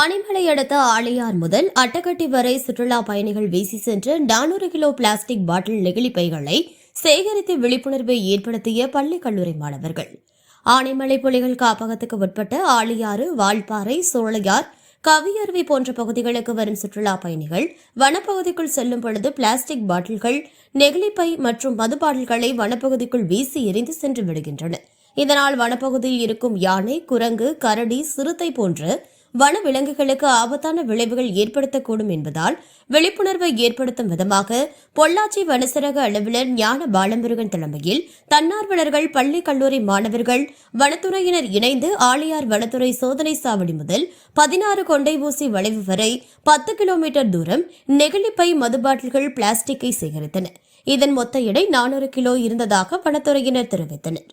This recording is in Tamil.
ஆனைமலை அடுத்த ஆழியார் முதல் அட்டகட்டி வரை சுற்றுலா பயணிகள் வீசி சென்ற நானூறு கிலோ பிளாஸ்டிக் பாட்டில் நெகிழி பைகளை சேகரித்து விழிப்புணர்வை ஏற்படுத்திய பள்ளி கல்லூரி மாணவர்கள். ஆனைமலை புலிகள் காப்பகத்துக்கு உட்பட்ட ஆழியாறு வால்பாறை சோழையார் கவியருவி போன்ற பகுதிகளுக்கு வரும் சுற்றுலா பயணிகள் வனப்பகுதிக்குள் செல்லும் பொழுது பிளாஸ்டிக் பாட்டில்கள் நெகிழிப்பை மற்றும் மது பாட்டில்களை வனப்பகுதிக்குள் வீசி எறிந்து சென்று விடுகின்றன இதனால் வனப்பகுதியில் இருக்கும் யானை குரங்கு கரடி சிறுத்தை போன்ற வன விலங்குகளுக்கு ஆபத்தான விளைவுகள் ஏற்படுத்தக்கூடும் என்பதால் விழிப்புணர்வை ஏற்படுத்தும் விதமாக பொள்ளாச்சி வனசரக அலுவலர் ஞான பாலமுருகன் தலைமையில் தன்னார்வலர்கள் பள்ளி கல்லூரி மாணவர்கள் வனத்துறையினர் இணைந்து ஆழியார் வனத்துறை சோதனை சாவடி முதல் பதினாறு கொண்டை ஊசி வளைவு வரை பத்து கிலோமீட்டர் தூரம் நெகிழிப்பை மது பாட்டில்கள் பிளாஸ்டிக்கை சேகரித்தனர் இதன் மொத்த எடை நானூறு கிலோ இருந்ததாக வனத்துறையினர் தெரிவித்தனர்.